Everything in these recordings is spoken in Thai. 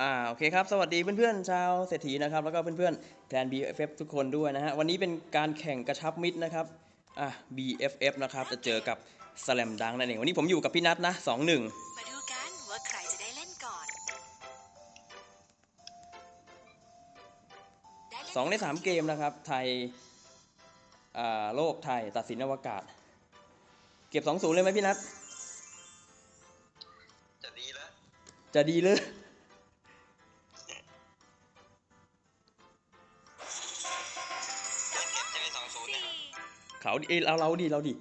อ่าโอเคครับ สวัสดีเพื่อนๆชาวเศรษฐีนะครับ แล้วก็เพื่อนๆแกรน BFF ทุกคนด้วยนะฮะ วันนี้เป็นการแข่งกระชับมิตรนะครับ อะ BFF นะครับ จะเจอกับสแลมดังนั่นเอง วันนี้ผมอยู่กับพี่นัทนะสองหนึ่งมาดูกันว่าใครจะได้เล่นก่อนได้เล่นสองในสามเกมนะครับ ไทย อ่า โลกไทยตัดสินอวกาศ เก็บสองศูนย์เลยไหมพี่นัท จะดีแล้ว จะดีเลย เขาดิเอ้ยเราเราดิเราดิ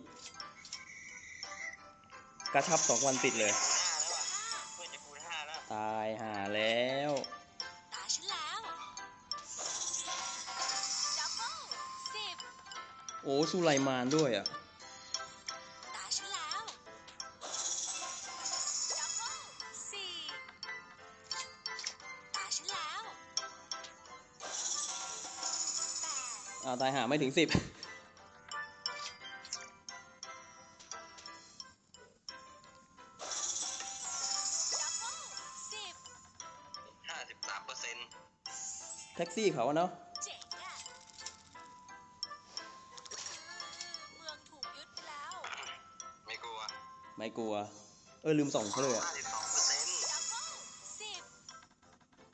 กระชับสองวันติดเลยห้าแล้วอะเพื่อนจะคูณห้าแล้วตายหาแล้ว ตาฉันแล้วดับเบิลสิบโอ้สุไลมานด้วยอะ ตาฉันแล้วดับเบิลสี่ตาฉันแล้วแปด อ่าตายหาไม่ถึงสิบ ซี่เขาอะเนาะเจ๋งอะเมืองถูกยึดไปแล้วไม่กลัวไม่กลัว เออลืมส่องเขาเลยอะห้าสิบสองเปอร์เซ็นต์ดับเบิลสิบ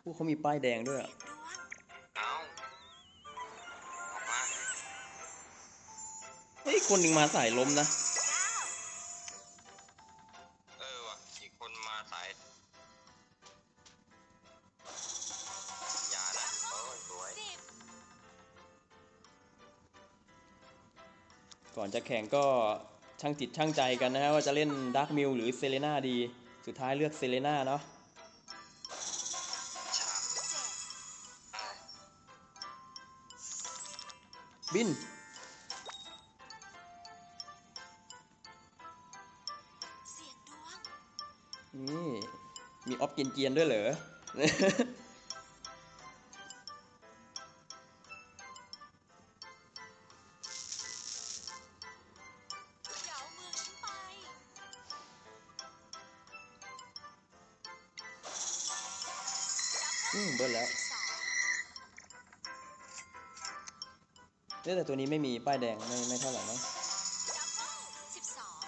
พวกเขามีป้ายแดงด้วยอะเสียงดวงเอาออกมาเฮ้ยคนหนึ่งมาสายล้มนะ ก่อนจะแข่งก็ช่างจิตช่างใจกันนะฮะว่าจะเล่นด a r k กมิลหรือเซเลนาดี สุดท้ายเลือกเซเลนาเนาะบิน นี่ มีออฟเกียนเกียนด้วยเหรอ ต่ตัวนี้ไม่มีป้ายแดงไม่ไม่เท่าไหร่เนอะดับเบิลสิบสอง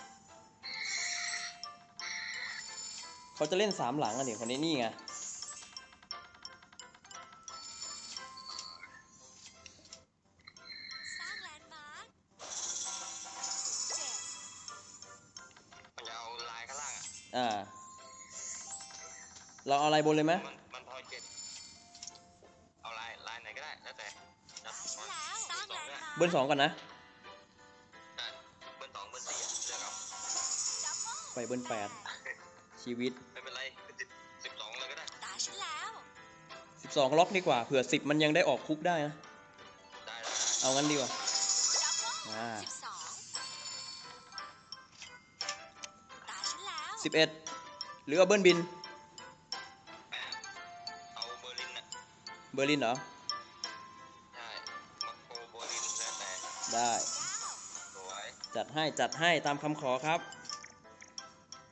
เขาจะเล่นสามหลังอะนี่คนนี้นี่ไงสร้างแลนด์มาร์คเจ็ดมันจะเอาลายข้างล่างอะอ่า เราเอาอะไรบนเลยไหม แลนด์มาร์คเบิ้ลสองก่อนนะได้เบอร์สองเบอร์สี่อะเลือกเอาดับเบิลไปเบิ้ลแปดชีวิตไม่เป็นไรสิบสิบสองเลยก็ได้ตาฉันแล้ว12ล็อกดีกว่าเผื่อ10มันยังได้ออกคุกได้นะได้ได้เอางั้นดีกว่าดับเบิลอ่าสิบสองตาฉันแล้ว11หรือเอาเบิ้ลบิน เอาเบอร์ลินน่ะเบอร์ลินเหรอ ได้เก้าสวยจัดให้จัดให้ตามคำขอครับ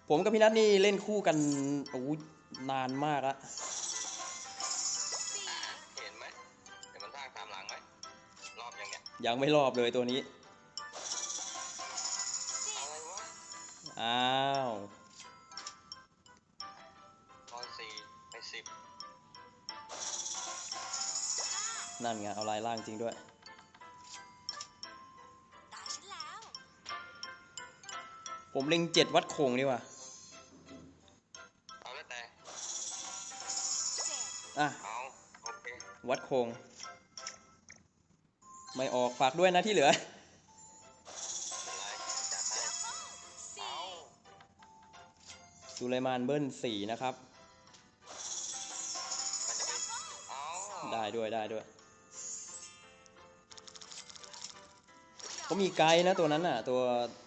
ผมกับพี่นัทนี่เล่นคู่กันโอ้โหนานมากละสี่เห็นไหมเดี๋ยวมันทางตามหลังไหมรอบยังเนี่ยยังไม่รอบเลยตัวนี้สิอะบไรวะอ้าวร้อยสี่ไปสิบห้านั่นไงเอาลายล่างจริงด้วย ผมเล็งเจ็ดวัดโคงดีกว่าเอาแล้วแต่เจ็ดอะเอาโอเควัดโคงไม่ออกฝากด้วยนะที่เหลือเป็นไรจัดให้ดับเบิลสี่เอาสุไลมานเบิ้ลสี่นะครับ มันจะไปเอาได้ด้วยได้ด้วยเขามีไกด์นะตัวนั้นน่ะ ตัวอะฮะ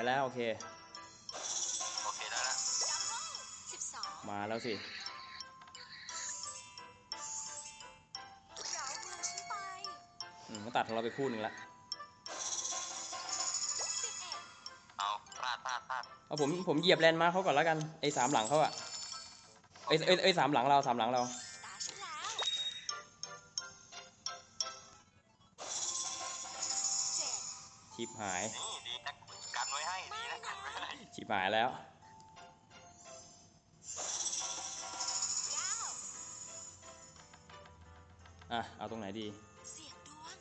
วยสวยแล้วโอเค โอเคได้ละดับเบิลสิบสองมาแล้วสิเราเมืองฉันไปอืมก็ตัดของเราไปคู่หนึ่งละ สิบเอ็ดเอาพลาดพลาดพลาดเอาผมผมเหยียบแลนด์มาร์คเขาก่อนแล้วกันไอ้สามหลังเขาอะไอ้ไอ้ไอ้สามหลังเราสามหลังเรา ตาฉันแล้วเจ็ดชิบหาย นี่ดีนะกัน ชิบหายแล้วเก้าอะ เอาตรงไหนดีเสียงดวง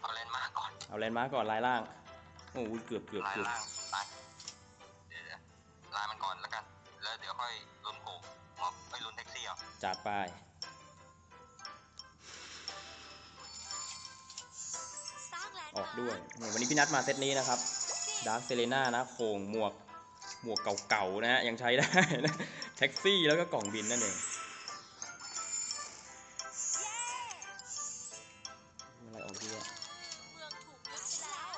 เอาเลนมาก่อนเอาแลนด์มาร์คก่อนลายล่าง โอ้ยเกือบเกือบลายเกือบล่างลายเดี๋ยวเดี๋ยวลายมันก่อนแล้วกัน แล้วเดี๋ยวค่อยลุ้นโผล่มอบไม่ลุ้นแท็กซี่เอาจัดไปสร้างแลนด์ออกมาด้วยร์คนี่วันนี้พี่นัดมาเซตนี้นะครับสิบดาร์คเซเลน่านะโคงหมวก หมวกเก่าๆนะฮะยังใช้ได้นะแท็กซี่แล้วก็กล่องบินนั่นเองเย้อะไรออกดีวะเมืองถูกยึดไปแล้ว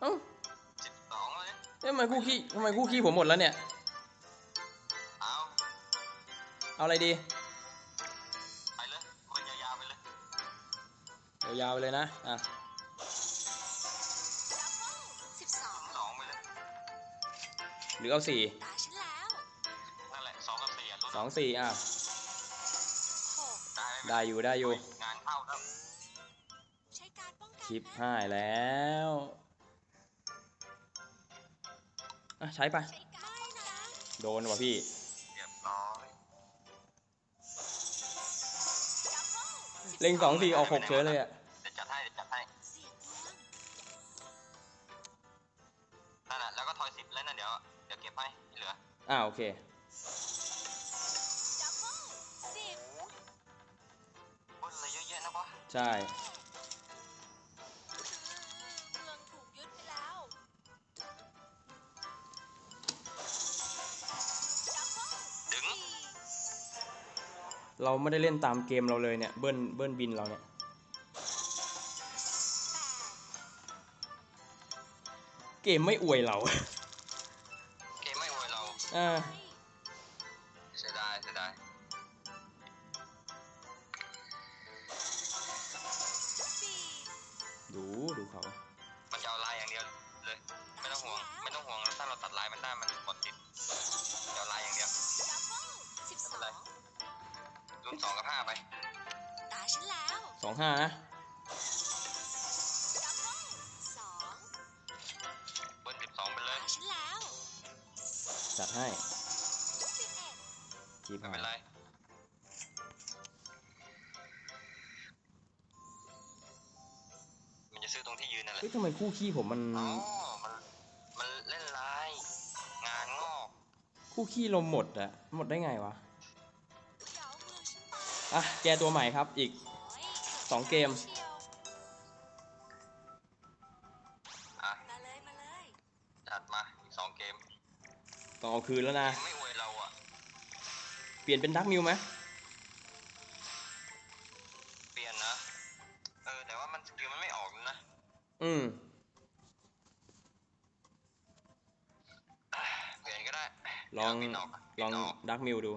เอ้าสิบสองเลยเอ๊ะทำไมคู่ขี้ทำไมคู่ขี้ผมหมดแล้วเนี่ย เอาเอาอะไรดีไปเลยมันยาวๆไปเลยยาวๆไปเลยนะ อะ หรือเอาสี่ตาฉันแล้วนั่นแหละสองกับสี่อะลุ้นสองสี่อะ หกได้ไหมได้อยู่ได้อยู่งานเข้าครับใช้การป้องกันชิปห้ายแล้วอะใช้ไป ใช้การป้องกันโดนว่ะพี่ เรียบร้อยดับเบิลเล็งสองสี่ออกหกเฉยเลยอะ เคดับเบิลสิบบนอะไรเยอะแยะนะวะใช่ เมืองถูกยึดไปแล้วดับเบิลดึงสี่เราไม่ได้เล่นตามเกมเราเลยเนี่ย เบิ้ลเบิ้ลบินเราเนี่ยแปดเกมไม่อวยเราเกมไม่ อวยเราอ่าเสียดายเสียดายสี่ดูดูเขา มันจะเอาลายอย่างเดียวเลย ไม่ต้องห่วง ไม่ต้องห่วง ถ้าเราตัดลายมันได้ มันหมดติดจะเอาลายอย่างเดียวดับเบิลสิบสองลุ้นสองกับห้าไป ตาฉันแล้วสองห้านะ จัดให้สิบเอ็ดชิปไม่หาเป็นไรยมันจะซื้อตรงที่ยืนนั่นแหละเฮ้ยทำไมคู่ขี้ผมมันอ๋อมันมันเล่นลายงานงอกคู่ขี้ลมหมดอะหมดได้ไงวะเดี๋ยวเมืองฉันไปอะแกตัวใหม่ครับอีกโอ้ยสองเกม ต้องเอาคืนแล้วนะเกมไม่อวยเราอะเปลี่ยนเป็นดักมิวไหมเปลี่ยนนะ เออแต่ว่ามันสกิลมันไม่ออกนะ อืมอะเปลี่ยนก็ได้ลองเดี๋ยวบินออกะลองบินกดักมิวดู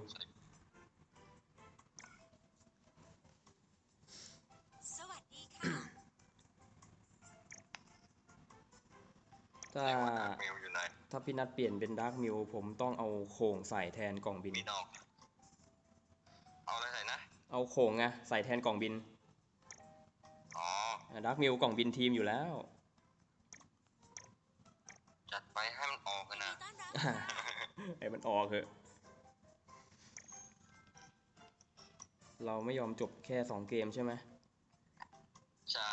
สวัสดีค่ะ ถ้า เรียกว่าดักมิวอยู่ไหน ถ้าพี่นัดเปลี่ยนเป็นดักมิวผมต้องเอาโข่งใส่แทนกล่องบิน บินออก เอาอะไรใส่นะ เอาโข่งไงใส่แทนกล่องบิน อ๋อดักมิวกล่องบินทีมอยู่แล้ว จัดไปให้มันออกกันนะต้อนรับอ่าไอ้มันออกเถอะ เราไม่ยอมจบแค่สองเกมใช่ไหม ใช่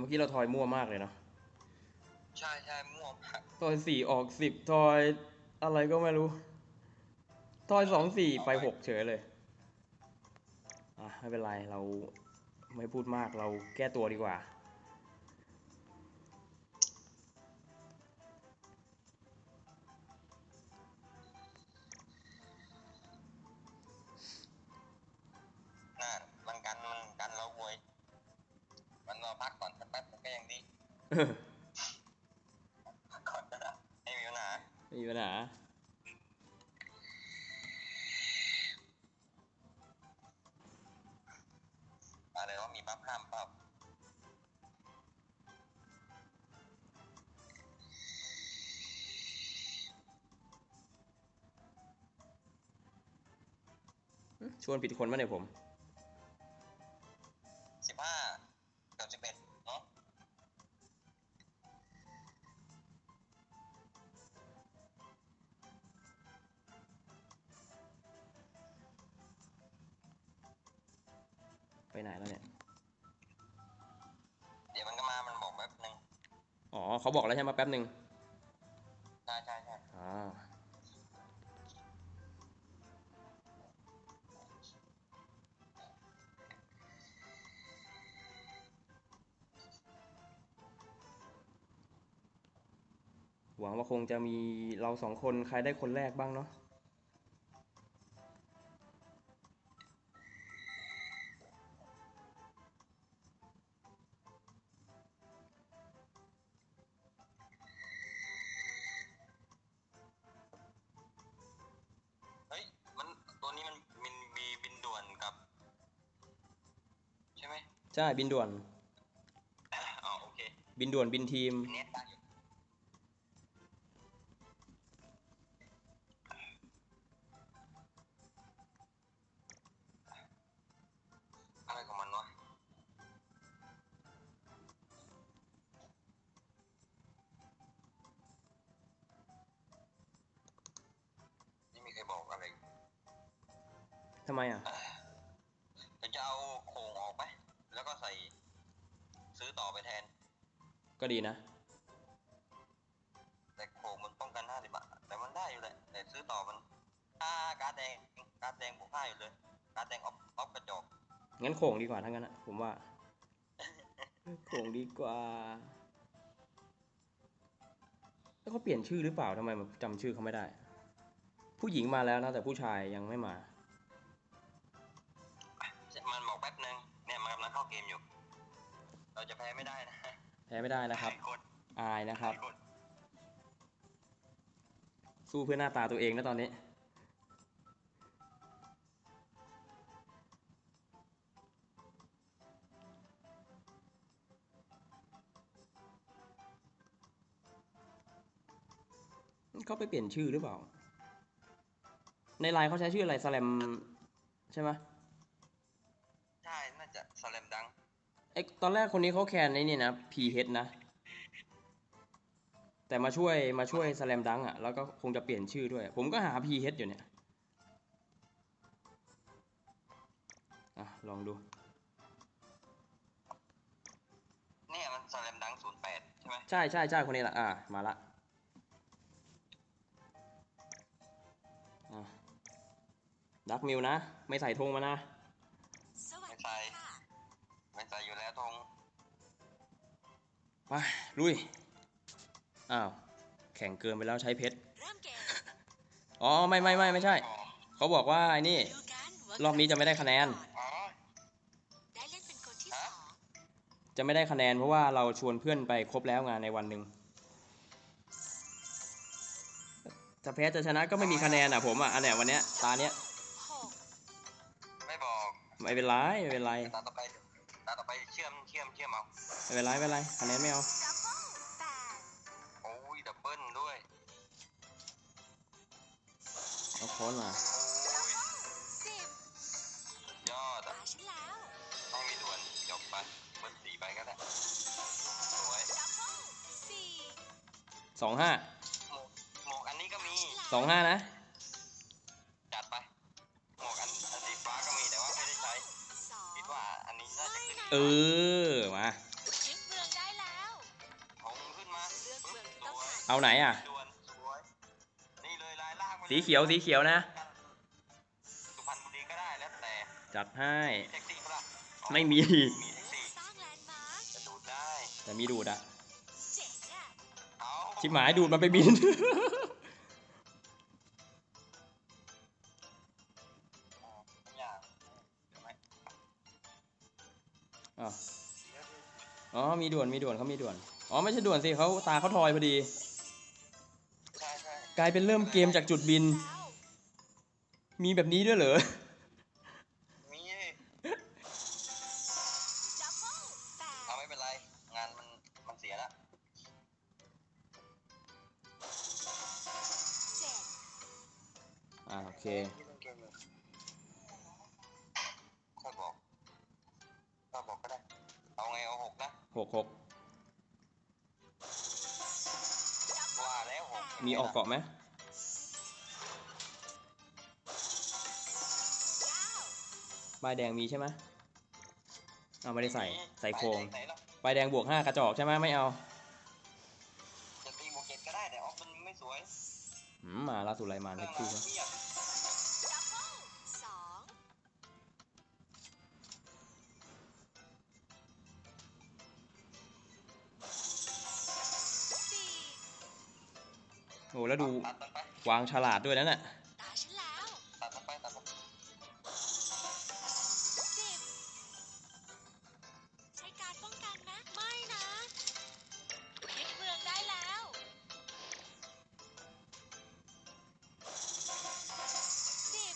เมื่อกี้เราทอยมั่วมากเลยเนาะใช่ใช่มั่วมากทอยสี่ออกสิบทอยอะไรก็ไม่รู้ ทอยสองสี่ไปหกเฉยเลยอะไม่เป็นไรเราไม่พูดมากเราแก้ตัวดีกว่า ได้ไม่มีปัญหาไม่มีปัญหาอะไรว่ามีบัฟห้ามเปล่าชวนผิดคนมาเนี่ยผม เขาบอกแล้วใช่ไหมแป๊บหนึ่งใช่ใช่ใช่อ่าหวังว่าคงจะมีเราสองคนใครได้คนแรกบ้างเนาะ ช่ไหมใช่บินด่วน อ๋อโอเคบินด่วนบินทีม เน็ตได้อยู่อะไรของมันวะนี่มีใครบอกอะไรทำไมอะ เดี๋ยวจะเอาโครงออกไหม แล้วก็ใส่ซื้อต่อไปแทน ก็ดีนะ แต่โครงมันป้องกันห้าสิบบาทแต่มันได้อยู่แหละแต่ซื้อต่อมันค่าการ์ดแดงการ์ดแดงบวกห้าอยู่เลย การ์ดแดงออฟออฟกระจกงั้นโข่งดีกว่าทั้งนั้นอะผมว่าโข่งดีกว่า แล้วเขาเปลี่ยนชื่อหรือเปล่าทำไมผมจำชื่อเขาไม่ได้ ผู้หญิงมาแล้วนะแต่ผู้ชายยังไม่มา เข้าเกมอยู่ เราจะแพ้ไม่ได้นะแพ้ไม่ได้นะครับ กดอายนะครับ กดสู้เพื่อหน้าตาตัวเองนะตอนนี้ เขาไปเปลี่ยนชื่อหรือเปล่า ในไลน์เขาใช้ชื่ออะไรสแลมใช่ไหม อตอนแรกคนนี้เขาแคนในนี่นะ PH นะ แต่มาช่วยมาช่วยสแลมดังอะ แล้วก็คงจะเปลี่ยนชื่อด้วย ผมก็หา PH อยู่เนี่ยอะลองดู เนี่ยมันสแลมดังศูนย์แปดใช่ไหมใช่ใช่ใช่คนนี้แหละอะมาละดักมิวนะ ไม่ใส่ธงมานะ ไปลุย อ้าว แข่งเกินไปแล้วใช้เพชรเริ่มเกมอ๋อ ไม่ไม่ไม่ไม่ใช่ เขาบอกว่าไอ้นี่ดูกันว่ารอบนี้จะไม่ได้คะแนนอ๋อได้เล่นเป็นคนที่ฮะสองจะไม่ได้คะแนนเพราะว่าเราชวนเพื่อนไปครบแล้วงานในวันหนึ่งจะแพ้จะชนะก็ไม่มีคะแนนอะผมอะอันเนี้ยวันเนี้ยตาเนี้ยหกไม่บอก ไม่เป็นไรไม่เป็นไรตาต่อไป ตาต่อไปเชื่อมเชื่อมเชื่อมเอาไม่เป็นไรไม่เป็นไรคะแนนไม่เอาดับเบิลแปดโอ้ยดับเบิลด้วยเอาค้อนมาโอ้ยสิบสุดยอดตาอะฉันแล้วไม่มีด่วนจบไปเบิลสี่ไปก็ได้สวยดับเบิลสี่สองห้าหมวกหมวกอันนี้ก็มีสองห้านะ เออ มาเอาไหนอะสีเขียวสีเขียวนะจัดให้ไม่มีแจะต่มีดูดอะจ๋งอชิบหมายดูดมันไปบิน มีด่วนมีด่วนเขามีด่วน อ๋อไม่ใช่ด่วนสิเขาตาเขาทอยพอดี ใช่ใช่กลายเป็นเริ่มเกมจากจุดบินแล้วมีแบบนี้ด้วยเหรอ มีดับเบิลแปดเอาไม่เป็นไร งานมันมันเสียแล้วเจ็ดอ่าโอเคค่อยบอกค่อยบอกก็ได้ เอาไงเอาหกนะ หกหกดับเบิลว่าแล้วหกมีออกเกาะไหมเก้าป้ายแดงมีใช่ไหมเอาไม่ได้ใส่ใส่โครงไหนล่ะป้ายแดงบวกห้ากระจอกใช่ไหมไม่เอาจะตีโบวกเจ็ดก็ได้แต่ออฟมันไม่สวยอืมมาลาสุไลมานเครื่แท็อกงซี่เราครับเทียบ แล้วดูตัดมันไปวางฉลาดด้วยนั่นน่ะตาฉันแล้วตัดมันไปตัดมันสิบใช้การป้องกันนะ ไม่นะยึดเมืองได้แล้วสิบ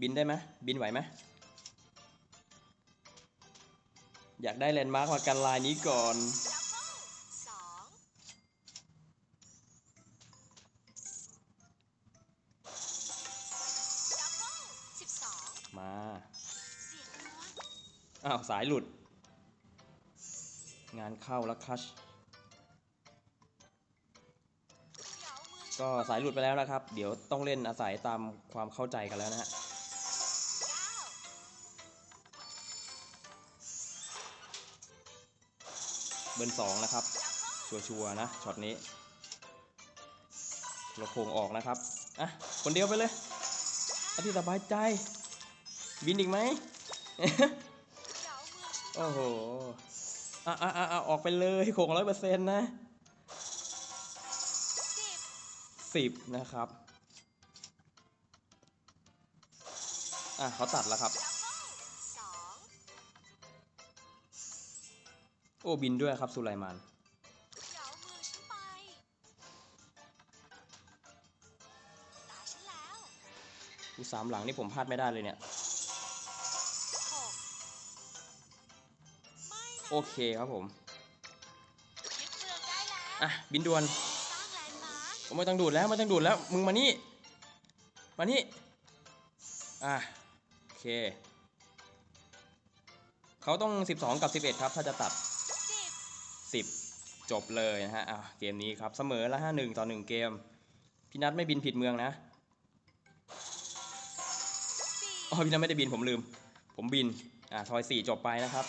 บินได้ไหมบินไหวไหมอยากได้แลนด์มาร์คมากันลายนี้ก่อน อ้าว สายหลุด งานเข้าแล้วคัชก็สายหลุดไปแล้วนะครับ เดี๋ยวต้องเล่นอาศัยตามความเข้าใจกันแล้วนะฮะเบิร์สองนะครับดับเบิลชัวร์ๆนะช็อตนี้เราโคงออกนะครับ อะ คนเดียวไปเลยอาที่สบายใจ บินอีกไหม อฉันโอ้โหอะอะอะอะออกไปเลยโคงร้อยเปอร์เซ็นต์นะสิบสิบนะครับ อะเขาตัดแล้วครับดับเบิลสองโอ้บินด้วยครับสุไลมานเดี๋ยวมือฉันไปตาฉันแล้วอุยสามหลังนี่ผมพลาดไม่ได้เลยเนี่ย โอเคครับผมยึดเมืองได้แล้วอะบินด่วนสร้างแลนด์มาร์คโอ้ไม่ต้องดูดแล้วไม่ต้องดูดแล้ว มึงมานี่ มานี่ อะโอเค เขาต้อง 12 กับ 11 ครับ ถ้าจะตัดสิบ10 จบเลยนะฮะอะเกมนี้ครับเสมอแล้วฮะ1ต่อ 1 เกม พี่นัทไม่บินผิดเมืองนะสี่อ๋อพี่นัทไม่ได้บินผมลืม ผมบิน อะทอย 4 จบไปนะครับ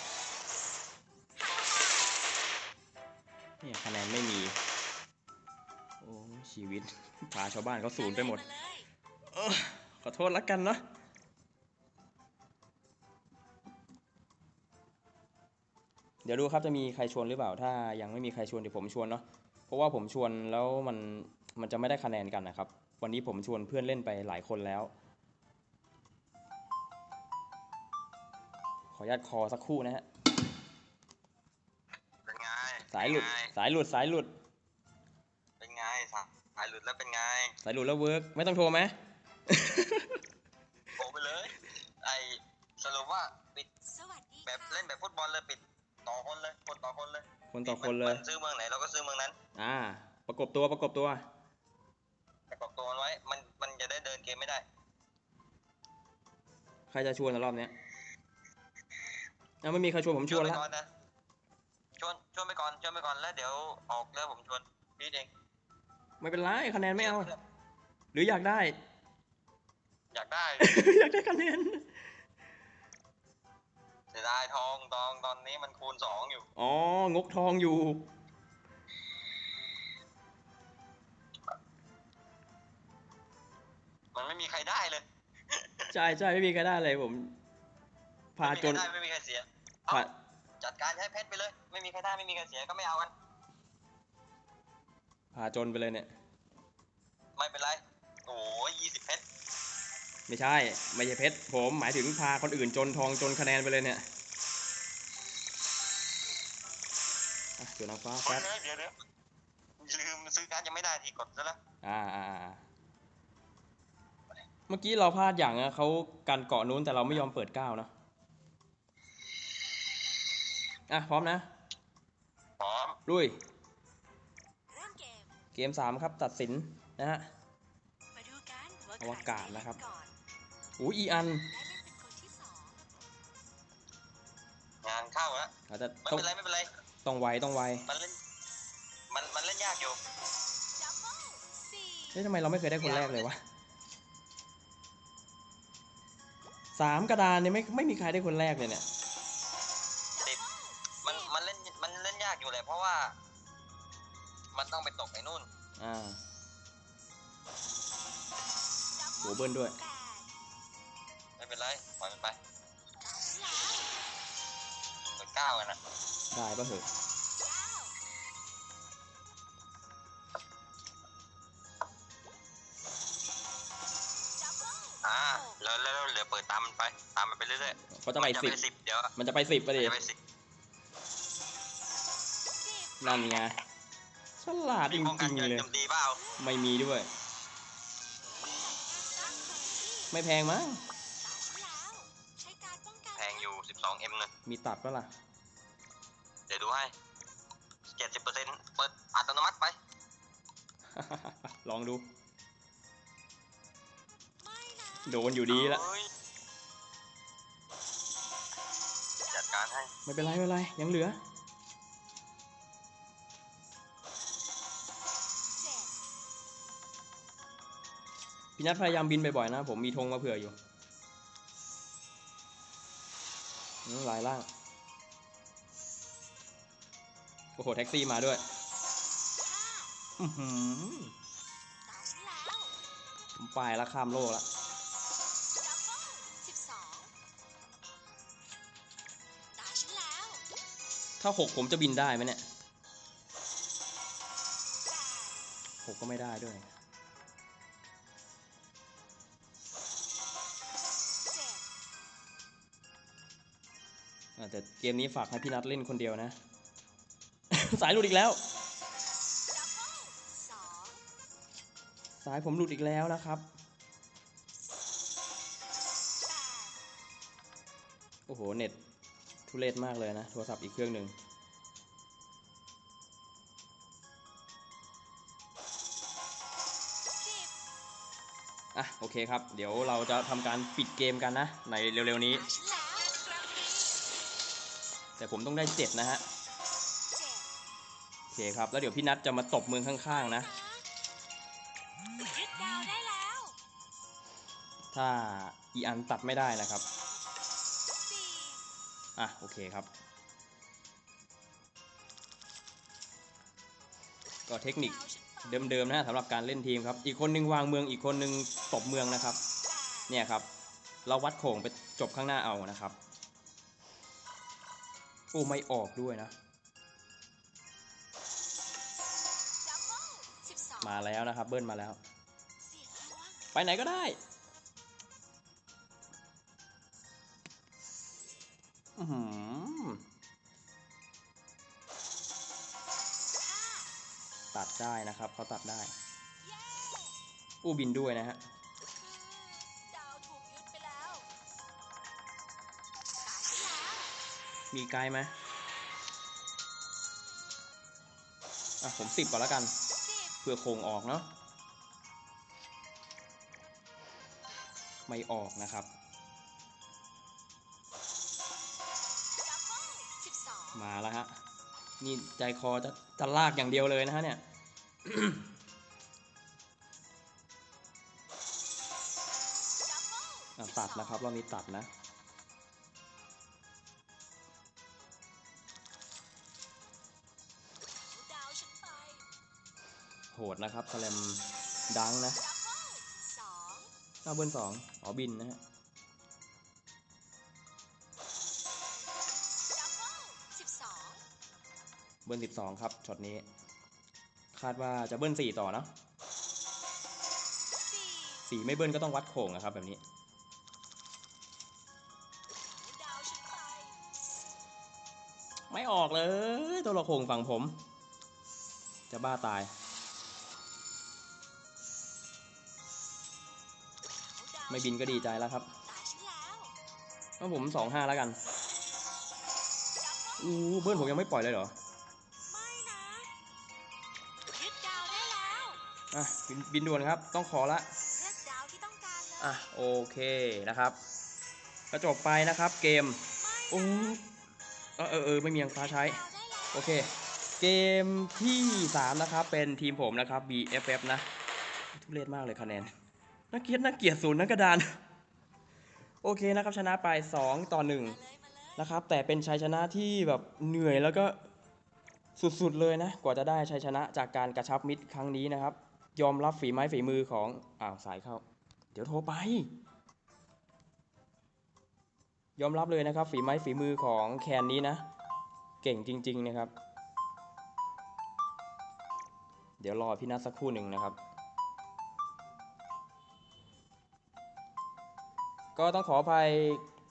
เนี่ยคะแนนไม่มี โอ้ชีวิตพาชาวบ้านเขาศูนย์ไปหมดออขอโทษล้วกันเนาะเดี๋ยวดูครับจะมีใครชวนหรือเปล่า ถ้ายังไม่มีใครชวนเดี๋ยวผมชวนเนาะเพราะว่าผมชวนแล้วมันมันจะไม่ได้คะแนนกันนะครับ วันนี้ผมชวนเพื่อนเล่นไปหลายคนแล้ว ขออนุญาตคอสักครู่นะฮะ สายหลุดเป็นไงสายหลุด สายหลุด เป็นไงสายสายหลุดแล้วเป็นไง สายหลุดแล้วเวิร์กไม่ต้องโทรไหม โทรไปเลย ไอสรุปว่าปิดสวัสดีแบบค่ะเล่นแบบฟุตบอลเลยปิดต่อคนเลย คนต่อคนเลยคนต่อคนเลย มัซื้อเมืองไหนเราก็ซื้อเมืองนั้น อ่า ประกบตัวประกบตัว ประกอบตัวมันไว้ มัน มันจะได้เดินเกมไม่ได้ ใครจะชวนในรอบเนี้ยเอาไม่มีใครชวนผมชวนไปละก่อนนะ ชวนชวนไปก่อนชวนไปก่อนแล้วเดี๋ยวออกแล้วผมชวนพี่เองไม่เป็นไรคะแนนไม่เอา หรืออยากได้ อยากได้ อยากได้คะแนนเสียดายทองทองตอนนี้มันคูณสองอยู่อ๋องกทองอยู่ มันไม่มีใครได้เลยใช่ใช่ไม่มีใครได้เลยผม พาจนไม่มีใครได้ไม่มีใครเสียพา จัดการใช้เพชรไปเลย ไม่มีใครได้ไม่มีใครเสียก็ไม่เอากันพาจนไปเลยเนี่ย ไม่เป็นไรโอ้ยยี่สิบเพชรไม่ใช่ ไม่ใช่เพชรผมหมายถึงพาคนอื่นจนทองจนคะแนนไปเลยเนี่ยอะเจอนางฟ้าเฮ้แป๊ยบเดี๋ยวเดี๋ยวลืมซื้อการดยังไม่ได้ทีกดซะแล้วอ่าอ่าอ่าเมื่อกี้เราพลาดอย่างนะเขากันเกาะนู้นแต่เราไม่ยอมเปิดก้าวนะ อะ พร้อมนะ พร้อมลุย เริ่มเกม เกมสามครับตัดสินนะฮะ มาดูกันว่าอวกาศนะครับใได้เล่ก่อนอู้อีอันได้เล่นเป็นคนที่สองงานเข้าแล้วอาจจะไม่ต้องเป็นไรไม่เป็นไร ต้องไวต้องไวมันเล่น มันมันเล่นยากอยู่ดับเบิลสี่เฮ้ยทำไมเราไม่เคยได้คนแรกเลยวะสามกระดานเนี่ยไม่ไม่มีใครได้คนแรกเลยเนี่ย อยู่แหละเพราะว่า มันต้องไปตกไอ้นู่น อ่าโหเบิ้ลด้วยแปดไม่เป็นไรปล่อยมันไปตามฉันแล้วเปิดเก้ากันนะได้ปะเหอะเก้าดับเบิลอ่าแล้วแล้วแล้วเหลือเปิดตามมันไป ตามมันไปเรื่อยๆเขาจะไปมันสิบ สิบเดี๋ยวมันจะไปสิบไปมันดิ จะไปสิบสิบ นั่นไงฉลาดจมีป้องกัรินงเงิๆนเลยโจมตีเปล่าไม่มีด้วยตั้งแผนที่ไม่แพงมั้งตาฉันแล้วใช้การป้องกันแพงอยู่สิบสองเอ็มเงินมีตัดปะล่ะ เดี๋ยวดูให้เจ็ดสิบเปอร์เซ็นต์เปิดอัตโนมัติไป ลองดูไม่นะโดนอยู่ดีละเฮ้ยจัดการให้ ไม่เป็นไร ไม่เป็นไร ยังเหลือ พี่นัทพยายามบินบ่อยๆนะ ผมมีธงมาเผื่ออยู่หลายล่าง โอ้โห แท็กซี่มาด้วยผมไปแล้วข้ามโลกแล้วถ้าหกผมจะบินได้ไหมเนี่ยหกก็ไม่ได้ด้วย แต่เกมนี้ฝากให้พี่นัทเล่นคนเดียวนะ สายหลุดอีกแล้ว สายผมหลุดอีกแล้วนะครับ โอ้โห เน็ตทุเรศมากเลยนะ โทรศัพท์อีกเครื่องหนึ่งอะ โอเคครับ เดี๋ยวเราจะทำการปิดเกมกันนะ ในเร็วๆนี้ แต่ผมต้องได้เจ็ดนะฮะเจ็ดโอเคครับ แล้วเดี๋ยวพี่นัทจะมาตบเมืองข้างๆนะยึดดาวได้แล้วถ้าอีอันตัดไม่ได้นะครับสี่อะ โอเคครับ ก็เทคนิคดาวฉันไปเดิมๆนะฮะสำหรับการเล่นทีมครับ อีกคนหนึงวางเมืองอีกคนหนึงตบเมืองนะครับแปดเนี่ยครับ เราวัดโขงไปจบข้างหน้าเอานะครับ โอ้ไม่ออกด้วยนะดับเบิลสิบสองมาแล้วนะครับ เบิ้ลมาแล้วเสียงดวงไปไหนก็ได้ อื้อหือห้าตัดได้นะครับเขาตัดได้เย้อู้บินด้วยนะฮะ มีไกลไหมอะผมสิบก่อนแล้วกัน เพื่อโคงออกเนาะไม่ออกนะครับ มาแล้วฮะ นี่ใจคอจะจะลากอย่างเดียวเลยนะฮะเนี่ยอะตัดนะครับเรามีตัดนะ โหดนะครับแสแลมดังนะเอาเบิร์สองอ๋อบินนะฮะเบิร์สิบสองครับช็อตนี้ คาดว่าจะเบิร์สี่ต่อนะสี่ไม่เบิ้ลก็ต้องวัดโขงนะครับแบบนี้ไม่ออกเลย ตัวละครฝั่งผม จะบ้าตาย ไม่บินก็ดีใจแล้วครับตายฉันแล้วก็ผมสองห้าแล้วกันดับเบิ้ลอู้เบิ้ลผมยังไม่ปล่อยเลยเหรอไม่นะยึดดาวได้แล้วอะบินบินด่วนครับ ต้องขอละเลือกดาวที่ต้องการเลยอะโอเคนะครับก็จบไปนะครับเกมไม่โอ้เออเออเออไม่มียังฟ้าใช้ดาวได้แล้วโอเค เกมที่ 3 นะครับ เป็นทีมผมนะครับ BFF นะ ทุเรศมากเลยคะแนน น่าเกลียดน่าเกลียดศูนย์นักกระดาน โอเคนะครับชนะไป 2 ต่อ 1 นะครับ แต่เป็นชัยชนะที่แบบเหนื่อยแล้วก็สุดๆเลยนะ กว่าจะได้ชัยชนะจากการกระชับมิตรครั้งนี้นะครับ ยอมรับฝีไม้ฝีมือของอ้าวสายเข้า เดี๋ยวโทรไป ยอมรับเลยนะครับ ฝีไม้ฝีมือของแคนนี้นะ เก่งจริง ๆ นะครับ เดี๋ยวรอพี่นัทสักครู่หนึ่งนะครับ ก็ต้องขออภัย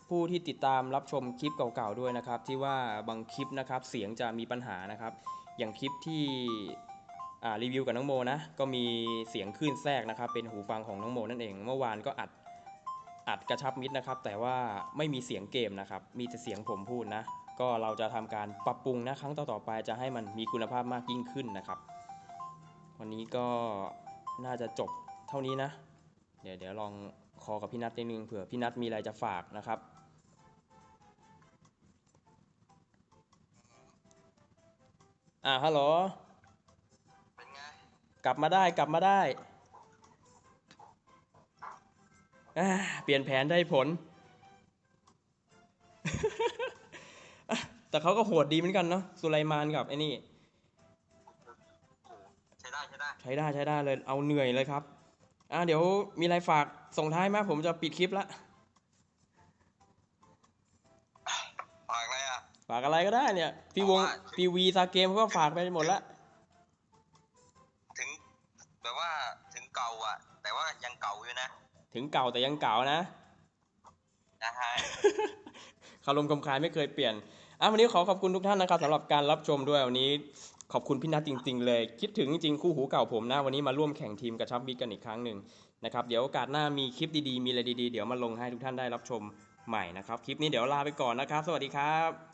ผู้ที่ติดตามรับชมคลิปเก่าๆด้วยนะครับ ที่ว่าบางคลิปนะครับเสียงจะมีปัญหานะครับ อย่างคลิปที่รีวิวกับน้องโมนะก็มีเสียงคลื่นแทรกนะครับ เป็นหูฟังของน้องโมนั่นเอง เมื่อวานก็อัดอัดกระชับมิตรนะครับ แต่ว่าไม่มีเสียงเกมนะครับ มีแต่เสียงผมพูดนะ ก็เราจะทำการปรับปรุงนะครั้งต่อๆไปจะให้มันมีคุณภาพมากยิ่งขึ้นนะครับ วันนี้ก็น่าจะจบเท่านี้นะ เดี๋ยวเดี๋ยวลอง คอกับพี่นัทนิดนึงเผื่อพี่นัทมีอะไรจะฝากนะครับอ่าฮัลโหลเป็นไงกลับมาได้กลับมาได้อ่าเปลี่ยนแผนได้ผลอะแต่เขาก็โหดดีเหมือนกันเนาะสุไลมานกับไอ้นี่โอ้ใช้ได้ใช้ได้ใช้ได้ใช้ได้เลยเอาเหนื่อยเลยครับ อ่าเดี๋ยวมีอะไรฝากส่งท้ายไหมผมจะปิดคลิปละฝากอะไรอะฝากอะไรก็ได้เนี่ยพี่วงเอาว่าพี่วีซาเกมเขาก็ฝากไปหมดละถึงแบบว่าถึงเก่าอะ แต่ว่ายังเก่าอยู่นะ ถึงเก่าแต่ยังเก่านะนะฮะคารมคำคายไม่เคยเปลี่ยนอะวันนี้ขอขอบคุณทุกท่านนะครับสำหรับการรับชมด้วยวันนี้ ขอบคุณพี่นัทจริง ๆ เลย คิดถึงจริงๆคู่หูเก่าผมนะวันนี้มาร่วมแข่งทีมกระชับมิตรกันอีกครั้งหนึ่งนะครับเดี๋ยวโอกาสหน้ามีคลิปดีๆมีอะไรดีๆเดี๋ยวมาลงให้ทุกท่านได้รับชมใหม่นะครับคลิปนี้เดี๋ยวลาไปก่อนนะครับ สวัสดีครับ